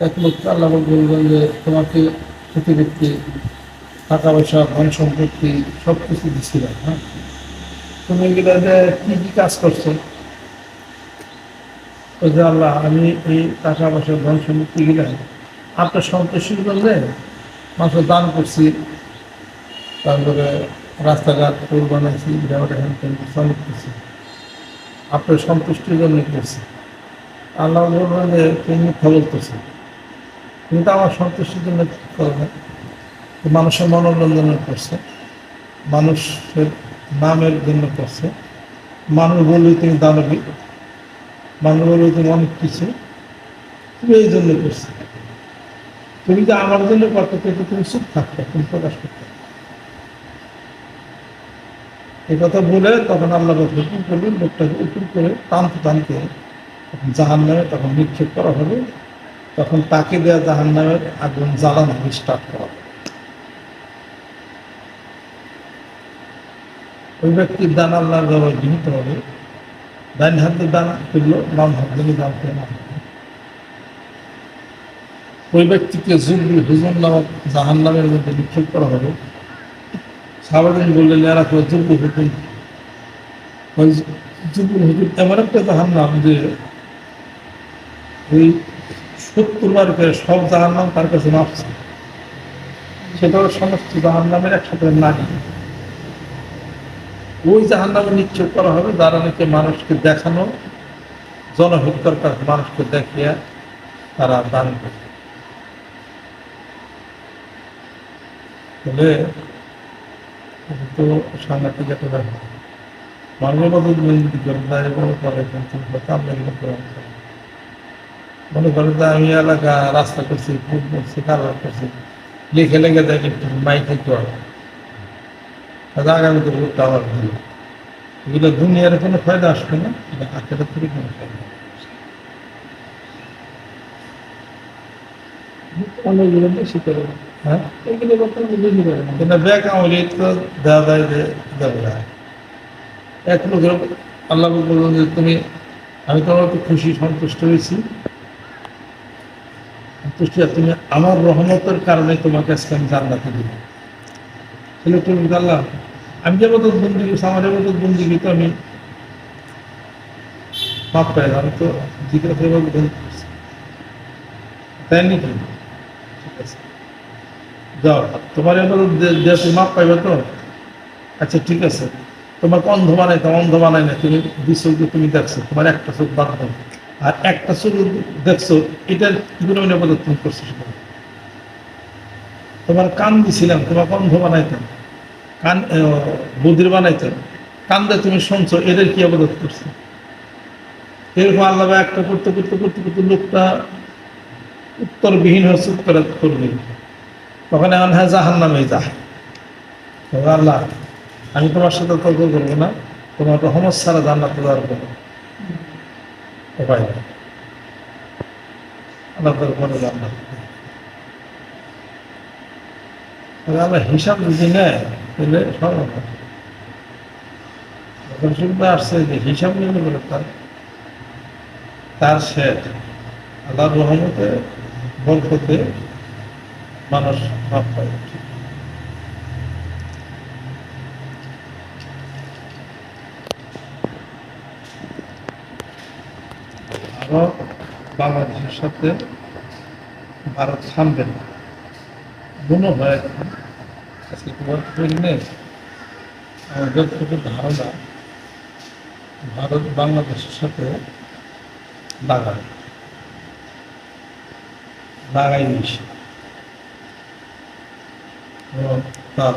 এক লোক আল্লাহ বলবেন যে তোমাকে পৃথিবীতে টাকা পয়সা ধন সম্পত্তি সব কিছু দিচ্ছিলাম হ্যাঁ? তুমি এগুলো যে কি কি কাজ করছ? যে আল্লাহ আমি এই টাকা পয়সা ধন সম্পত্তি গুলো আপনার সন্তুষ্টির জন্য মানুষের দান করছি। তারপরে রাস্তাঘাট পুল বানাইছি ব্যবহার হ্যান ত্যান করছি, অনেক কিছু আপনার সন্তুষ্টির জন্য করছি। আল্লাহ বলবেন যে তুমি মিথ্যা তুমি তো আমার সন্তুষ্টির জন্য করো না তো মানুষের মনোরঞ্জনের করছে। মানুষের নামের জন্য করছে। মানুষ বললে তুমি দানবী। মানুষ বললে তুমি অনেক কিছু। তুমি এই জন্য করছে। তুমি যে আমার জন্য করতে পেতে তুমি চুপ থাকতে, তুমি প্রকাশ করতে। এই কথা বলে তখন আল্লাহ হুকুম করবেন লোকটাকে উপুর করে টানতে টানতে জাহান নামে তখন নিক্ষেপ করা হবে তখন তাকে দেওয়া জাহান নামের আগুন জ্বালানো স্টার্ট করা ওই ব্যক্তির দান আল্লাহর ব্যবহার গৃহীত হবে। ডাইন হাত দান করল বাম হাত দিয়ে দান করে না ওই ব্যক্তিকে জুবি হুজুর নামক জাহান নামের মধ্যে নিক্ষেপ করা হবে। সারাদিন বললেন এরা কেউ জুবু হুকুম ওই জুবুল হুজুর এমন একটা জাহান নাম যে ওই সত্তর বার করে সব জাহান নাম তার কাছে মাপছে সেটাও সমস্ত জাহান নামের একসাথে নারী। ওই জাহান নামে নিক্ষেপ করা হবে যারা নাকি মানুষকে দেখানো, জনহিতকর কাজ মানুষকে দেখিয়ে তারা দান করে তো সাংঘাতিক একটা ব্যাপার। দুর্নীতি করে কিন্তু কথা আমরা এগুলো করে আনতে হবে। মনে করেন যে আমি এলাকা রাস্তা করছি ফুট করছি কারবার করছি। লিখে লেগে দেয় কিন্তু মাই খাইতে হবে। তাহলে আগামীতে ভোটটা আবার ভালো এগুলো দুনিয়ার কোনো ফায়দা আসবে না এটা আখেরা থেকে কোনো ফায়দা আসবে না। অনেকগুলো বেশি করে। না। হ্যাঁ যায় এক লোকের আল্লাহ বললেন যে তুমি আমি তোমার একটু খুশি সন্তুষ্ট হয়েছি। সন্তুষ্ট হয়ে, তুমি আমার রহমতের কারণে তোমাকে আজকে আমি জান্নাতে দিব। তাহলে তুমি আল্লাহ আমি যে মতো বন্দি করছি আমার মতো বন্দি তো আমি মাপ পাই আমি তো জিজ্ঞাসা বন্দি করছি তাই নাকি? ঠিক আছে। যাও, তোমার এবার দেশে মাপ পাইবে তো? আচ্ছা ঠিক আছে। তোমাকে অন্ধ বানাই তো অন্ধ বানাই না, তুমি দুই যে তুমি দেখছ, তোমার একটা চোখ বাদ দাও। আর একটা চোখ দেখছ, এটার আপাতত তুমি করছ তোমার কান দিছিলাম তোমাকে অন্ধ বানাইতাম, কান বধির বানাইতাম কান দিয়ে তুমি শুনছো, এদের কি আবাদত করছ? এরকম আল্লাহ একটা করতে করতে করতে করতে লোকটা উত্তরবিহীন হচ্ছে উত্তর করবে তখন এমন হ্যাঁ জাহান নামে যা আল্লাহ, আমি তোমার সাথে তর্ক করব না, তোমার রহমত ছাড়া জান্নাত দেওয়ার কোনো উপায় নেই আল্লাহ তোর কোনো নেই। তবে হিসাব যদি নেয় তাহলে শুনতে আসছে, যে হিসাব নিলে বলে তার তার শেষ আল্লাহর রহমতে, বরকতে মানুষ মাপ পায়। আরও বাংলাদেশের সাথে ভারত থামবে না। মনে হয় আজকে নেই। ধারণা, ভারত বাংলাদেশের সাথে লাগাবে লাগাই এবং তার